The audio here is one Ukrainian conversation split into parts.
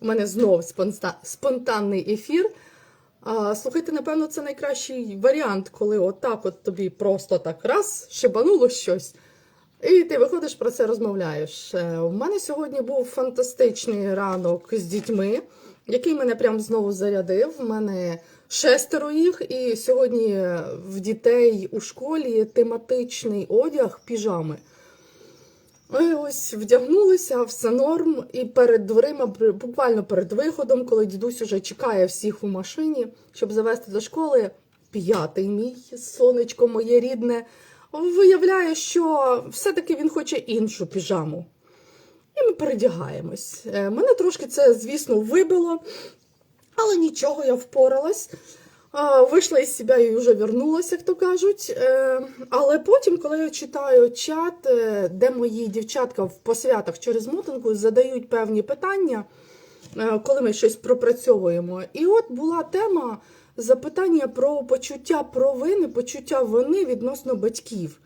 У мене знов спонтанний ефір. Слухайте, напевно, це найкращий варіант, коли отак от тобі просто так раз шибануло щось. І ти виходиш про це розмовляєш. Е, У мене сьогодні був фантастичний ранок з дітьми, який мене прям знову зарядив. У мене шестеро їх, і сьогодні в дітей у школі тематичний одяг, піжами. Ми ось вдягнулися, все норм, і перед дверима, буквально перед виходом, коли дідусь уже чекає всіх у машині, щоб завести до школи, п'ятий мій сонечко моє рідне, виявляє, що все-таки він хоче іншу піжаму. І ми передягаємось. Е, Мене трошки це, звісно, вибило, але нічого, я впоралась. Вийшла із себе і вже вернулася, як то кажуть. Е, Але потім, коли я читаю чат, е, де мої дівчатка в посвятах через мотинку задають певні питання, е, коли ми щось пропрацьовуємо. І от була тема запитання про почуття провини, почуття вини відносно батьків.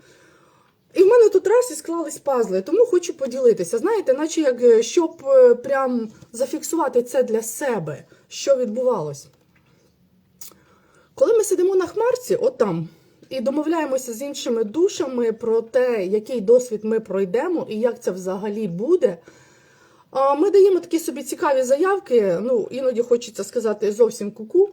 І в мене тут раз і склались пазли, тому хочу поділитися. Знаєте, наче як щоб прям зафіксувати це для себе, що відбувалось. Коли ми сидимо на хмарці, отам, і домовляємося з іншими душами про те, який досвід ми пройдемо і як це взагалі буде. Ми даємо такі собі цікаві заявки, ну, іноді хочеться сказати зовсім куку, м,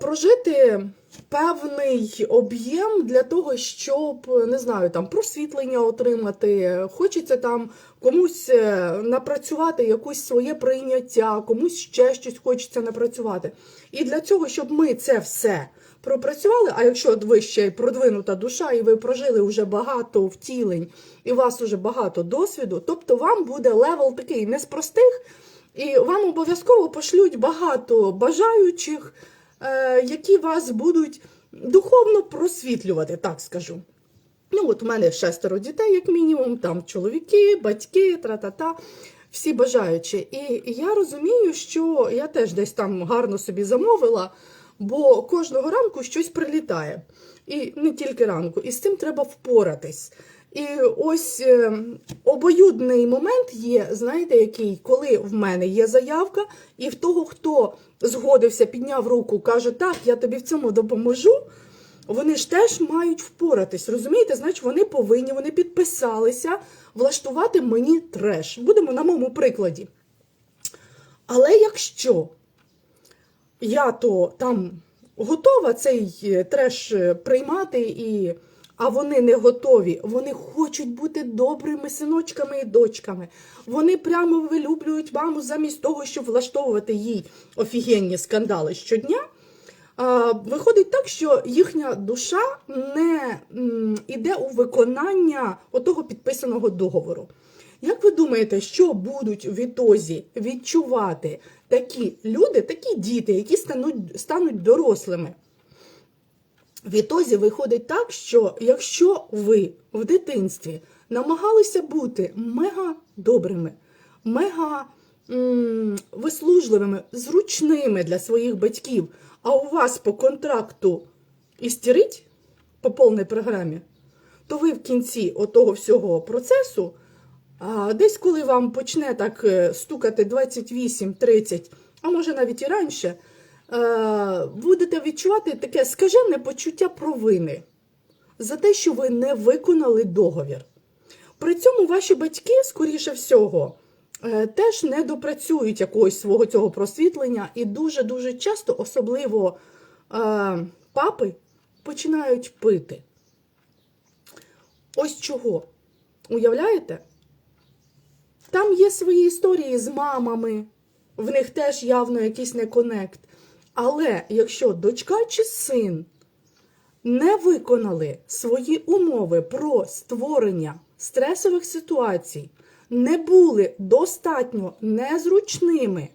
прожити певний об'єм для того, щоб, не знаю, там просвітлення отримати, хочеться там комусь е, напрацювати якусь своє прийняття, комусь ще щось хочеться напрацювати. І для цього, щоб ми це все пропрацювали, а якщо ви ще й продвинута душа, і ви прожили вже багато втілень, і у вас вже багато досвіду, тобто вам буде левел такий не з простих, і вам обов'язково пошлють багато бажаючих, які вас будуть духовно просвітлювати, так скажу. Ну, от у мене шестеро дітей, як мінімум, там чоловіки, батьки, тра-та-та, всі бажаючі. І я розумію, що я теж десь там гарно собі замовила, бо кожного ранку щось прилітає. І не тільки ранку, і з цим треба впоратись. І ось е, обоюдний момент є, знаєте, який, коли в мене є заявка, і в того, хто згодився, підняв руку, каже, так, я тобі в цьому допоможу. Вони ж теж мають впоратись, розумієте? Значить, вони повинні, вони підписалися влаштувати мені треш. Будемо на моєму прикладі. Але якщо я то там готова цей е, треш е, приймати, і, а вони не готові, вони хочуть бути добрими синочками і дочками. Вони прямо вилюблюють маму замість того, щоб влаштовувати їй офігенні скандали щодня. Виходить так, що їхня душа не м, іде у виконання отого підписаного договору. Як ви думаєте, що будуть в ітозі відчувати такі люди, такі діти, які стануть, стануть дорослими? В ітозі виходить так, що якщо ви в дитинстві намагалися бути мега добрими, мега вислужливими, зручними для своїх батьків, а у вас по контракту істерить по повній програмі, то ви в кінці отого всього процесу, а, десь коли вам почне так е, стукати 28-30, а може навіть і раніше, будете відчувати таке скажене почуття провини за те, що ви не виконали договір. При цьому ваші батьки, скоріше всього, е, теж не допрацюють якогось свого цього просвітлення, і дуже-дуже часто, особливо е, папи, починають пити. Ось чого. Уявляєте? Там є свої історії з мамами, в них теж явно якийсь неконект. Але якщо дочка чи син не виконали свої умови про створення стресових ситуацій, не були достатньо незручними,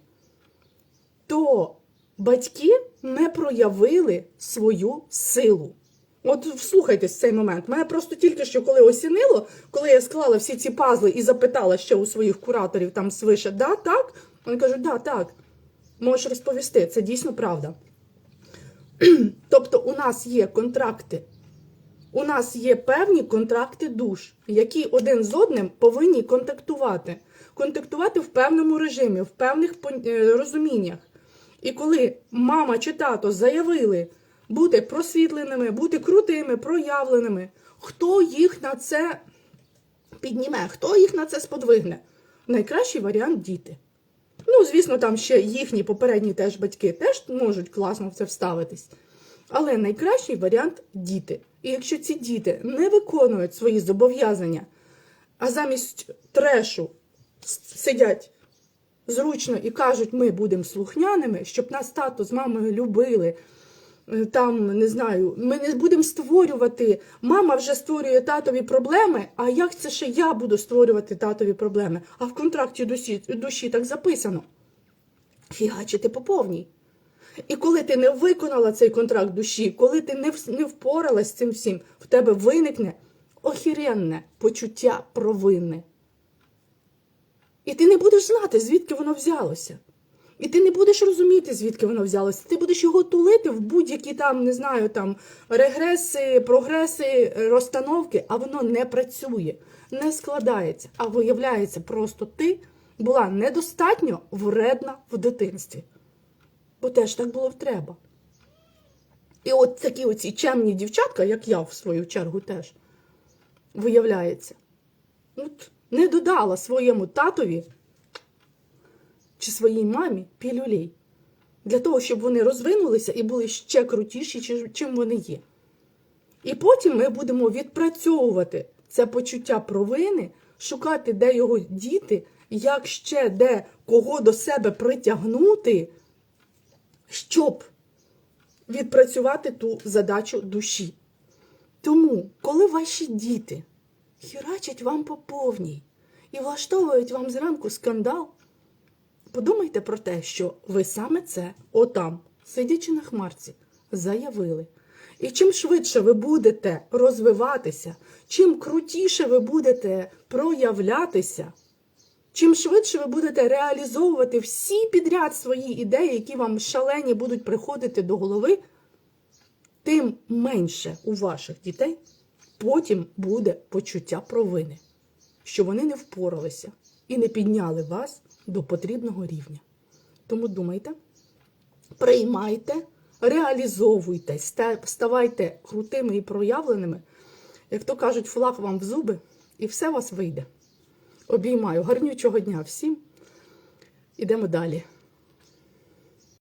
то батьки не проявили свою силу. От вслухайтесь цей момент. Мене просто тільки що коли осінило, коли я склала всі ці пазли і запитала ще у своїх кураторів там свише, да, так? Вони кажуть, да, так. Можеш розповісти, це дійсно правда. Тобто у нас є контракти. У нас є певні контракти душ, які один з одним повинні контактувати. контактувати в певному режимі, в певних е, розуміннях. І коли мама чи тато заявили бути просвітленими, бути крутими, проявленими, хто їх на це підніме, хто їх на це сподвигне? Найкращий варіант діти. Ну, звісно, там ще їхні попередні теж батьки теж можуть класно в це вставитись. Але найкращий варіант діти. І якщо ці діти не виконують свої зобов'язання, а замість трешу сидять зручно і кажуть, ми будемо слухняними, щоб нас тато з мамою любили. Е, Там не знаю, ми не будемо створювати. Мама вже створює татові проблеми. А як це ще я буду створювати татові проблеми? А в контракті душі, душі так записано. Фігачити по повній. І коли ти не виконала цей контракт душі, коли ти не, не впоралась з цим всім, в тебе виникне охіренне почуття провини. І ти не будеш знати, звідки воно взялося. І ти не будеш розуміти, звідки воно взялося. Ти будеш його тулити в будь-які там, не знаю, там регреси, прогреси, розстановки, а воно не працює, не складається. А виявляється, просто ти була недостатньо вредна в дитинстві. Бо теж так було треба. І от такі оці чемні дівчатка, як я в свою чергу теж, виявляється, от не додала своєму татові чи своїй мамі пілюлей. Для того, щоб вони розвинулися і були ще крутіші, чим вони є. І потім ми будемо відпрацьовувати це почуття провини, шукати, де його діти, як ще де кого до себе притягнути, щоб відпрацювати ту задачу душі. Тому, коли ваші діти хірачать вам по повній і влаштовують вам зранку скандал, подумайте про те, що ви саме це отам, сидячи на хмарці, заявили. І чим швидше ви будете розвиватися, чим крутіше ви будете проявлятися, чим швидше ви будете реалізовувати всі підряд свої ідеї, які вам шалені будуть приходити до голови, тим менше у ваших дітей потім буде почуття провини, що вони не впоралися і не підняли вас до потрібного рівня. Тому думайте, приймайте, реалізовуйте, ставайте крутими і проявленими, як то кажуть, флаг вам в зуби, і все у вас вийде. Обіймаю гарнючого дня всім. Ідемо далі.